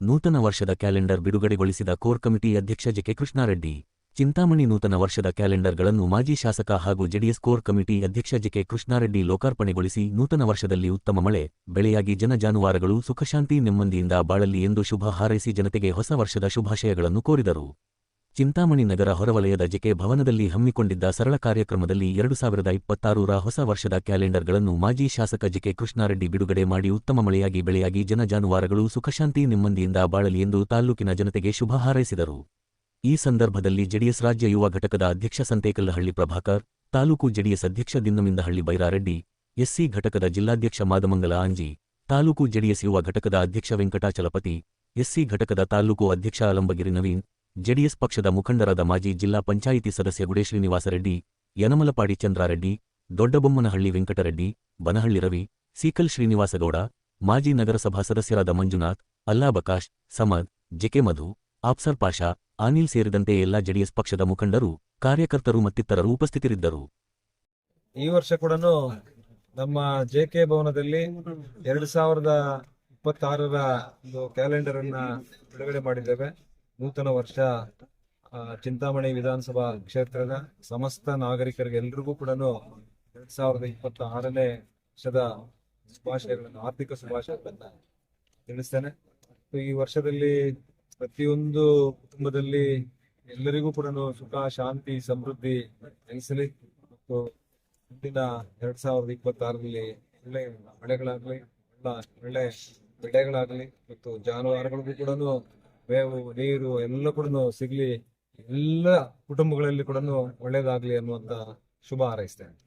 ನೂತನ ವರ್ಷದ ಕ್ಯಾಲೆಂಡರ್ ಬಿಡುಗಡೆಗೊಳಿಸಿದ ಕೋರ್ ಕಮಿಟಿ ಅಧ್ಯಕ್ಷ ಜೆಕೆ ಕೃಷ್ಣಾರೆಡ್ಡಿ. ಚಿಂತಾಮಣಿ ನೂತನ ವರ್ಷದ ಕ್ಯಾಲೆಂಡರ್ಗಳನ್ನು ಮಾಜಿ ಶಾಸಕ ಹಾಗೂ ಜೆಡಿಎಸ್ ಕೋರ್ ಕಮಿಟಿ ಅಧ್ಯಕ್ಷ ಜೆಕೆ ಕೃಷ್ಣಾರೆಡ್ಡಿ ಲೋಕಾರ್ಪಣೆಗೊಳಿಸಿ ನೂತನ ವರ್ಷದಲ್ಲಿ ಉತ್ತಮ ಮಳೆ, ಬೆಳೆಯಾಗಿ ಜನ ಜಾನುವಾರುಗಳು ಸುಖಶಾಂತಿ ನೆಮ್ಮದಿಯಿಂದ ಬಾಳಲಿ ಎಂದು ಶುಭ ಹಾರೈಸಿ ಜನತೆಗೆ ಹೊಸ ವರ್ಷದ ಶುಭಾಶಯಗಳನ್ನು ಕೋರಿದರು. ಚಿಂತಾಮಣಿ ನಗರ ಹೊರವಲಯದ ಜೆಕೆ ಭವನದಲ್ಲಿ ಹಮ್ಮಿಕೊಂಡಿದ್ದ ಸರಳ ಕಾರ್ಯಕ್ರಮದಲ್ಲಿ ಎರಡು ಸಾವಿರದ ಇಪ್ಪತ್ತಾರರ ಹೊಸ ವರ್ಷದ ಕ್ಯಾಲೆಂಡರ್ಗಳನ್ನು ಮಾಜಿ ಶಾಸಕ ಜೆಕೆ ಕೃಷ್ಣಾರೆಡ್ಡಿ ಬಿಡುಗಡೆ ಮಾಡಿ ಉತ್ತಮ ಮಳೆಯಾಗಿ ಬೆಳೆಯಾಗಿ ಜನ ಜಾನುವಾರುಗಳು ಸುಖಶಾಂತಿ ನೆಮ್ಮದಿಯಿಂದ ಬಾಳಲಿ ಎಂದು ತಾಲ್ಲೂಕಿನ ಜನತೆಗೆ ಶುಭ ಹಾರೈಸಿದರು. ಈ ಸಂದರ್ಭದಲ್ಲಿ ಜೆಡಿಎಸ್ ರಾಜ್ಯ ಯುವ ಘಟಕದ ಅಧ್ಯಕ್ಷ ಸಂತೇಕಲ್ಲಹಳ್ಳಿ ಪ್ರಭಾಕರ್, ತಾಲೂಕು ಜೆಡಿಎಸ್ ಅಧ್ಯಕ್ಷ ದಿನ್ನಮಿಂದಹಳ್ಳಿ ಬೈರಾರೆಡ್ಡಿ, ಎಸ್ಸಿ ಘಟಕದ ಜಿಲ್ಲಾಧ್ಯಕ್ಷ ಮಾದಮಂಗಲ ಅಂಜಿ ತಾಲೂಕು ಜೆಡಿಎಸ್ ಯುವ ಘಟಕದ ಅಧ್ಯಕ್ಷ ವೆಂಕಟಾಚಲಪತಿ, ಎಸ್ಸಿ ಘಟಕದ ತಾಲೂಕು ಅಧ್ಯಕ್ಷ ಅಲಂಬಗಿರಿ ನವೀನ್ ಜೆಡಿಎಸ್ ಪಕ್ಷದ ಮುಖಂಡರಾದ ಮಾಜಿ ಜಿಲ್ಲಾ ಪಂಚಾಯಿತಿ ಸದಸ್ಯ ಗುಡೆ ಶ್ರೀನಿವಾಸರೆಡ್ಡಿ ಯನಮಲಪಾಡಿ ಚಂದ್ರಾರೆಡ್ಡಿ, ದೊಡ್ಡಬೊಮ್ಮನಹಳ್ಳಿ ವೆಂಕಟರೆಡ್ಡಿ, ಬನಹಳ್ಳಿ ರವಿ, ಸೀಕಲ್ ಶ್ರೀನಿವಾಸಗೌಡ, ಮಾಜಿ ನಗರಸಭಾ ಸದಸ್ಯರಾದ ಮಂಜುನಾಥ್ ಅಲ್ಲಾಬಕಾಶ್ ಸಮದ್ ಜೆಕೆ ಮಧು, ಆಪ್ಸರ್ ಪಾಷಾ, ಅನಿಲ್ ಸೇರಿದಂತೆ ಎಲ್ಲಾ ಜೆಡಿಎಸ್ ಪಕ್ಷದ ಮುಖಂಡರು, ಕಾರ್ಯಕರ್ತರು ಮತ್ತಿತರರು ಉಪಸ್ಥಿತರಿದ್ದರು. ಈ ವರ್ಷ ಕೂಡ ನಮ್ಮ ಜೆ ಕೆ ಭವನದಲ್ಲಿ ಎರಡು ಸಾವಿರದ ಇಪ್ಪತ್ತಾರರ ಕ್ಯಾಲೆಂಡರ್ ಅನ್ನ ಬಿಡುಗಡೆ ಮಾಡಿದ್ದೇವೆ. ನೂತನ ವರ್ಷ ಚಿಂತಾಮಣಿ ವಿಧಾನಸಭಾ ಕ್ಷೇತ್ರದ ಸಮಸ್ತ ನಾಗರಿಕರಿಗೆ ಎಲ್ರಿಗೂ ಕೂಡ ಎರಡ್ ಸಾವಿರದ ಇಪ್ಪತ್ತ ಆರನೇ ವರ್ಷದ ಶುಭಾಶಯಗಳನ್ನು, ಆರ್ಥಿಕ ಶುಭಾಶಯಗಳನ್ನ ತಿಳಿಸ್ತೇನೆ. ಈ ವರ್ಷದಲ್ಲಿ ಪ್ರತಿಯೊಂದು ಕುಟುಂಬದಲ್ಲಿ ಎಲ್ಲರಿಗೂ ಕೂಡ ಸುಖ, ಶಾಂತಿ, ಸಮೃದ್ಧಿ ನೆಲೆಸಲಿ. ಮತ್ತು ಮುಂದಿನ ಎರಡ್ ಸಾವಿರದ ಇಪ್ಪತ್ತಾರರಲ್ಲಿ ಒಳ್ಳೆ ಮಳೆಗಳಾಗ್ಲಿ ಒಳ್ಳೆ ಬೆಳೆಗಳಾಗ್ಲಿ, ಮತ್ತು ಜಾನುವಾರುಗಳಿಗೂ ಕೂಡ ಮೇವು ನೀರು ಎಲ್ಲ ಕೂಡ ಸಿಗ್ಲಿ ಎಲ್ಲ ಕುಟುಂಬಗಳಲ್ಲಿ ಕೂಡ ಒಳ್ಳೇದಾಗ್ಲಿ ಅನ್ನುವಂತ ಶುಭ ಹಾರೈಸ್ತೇನೆ.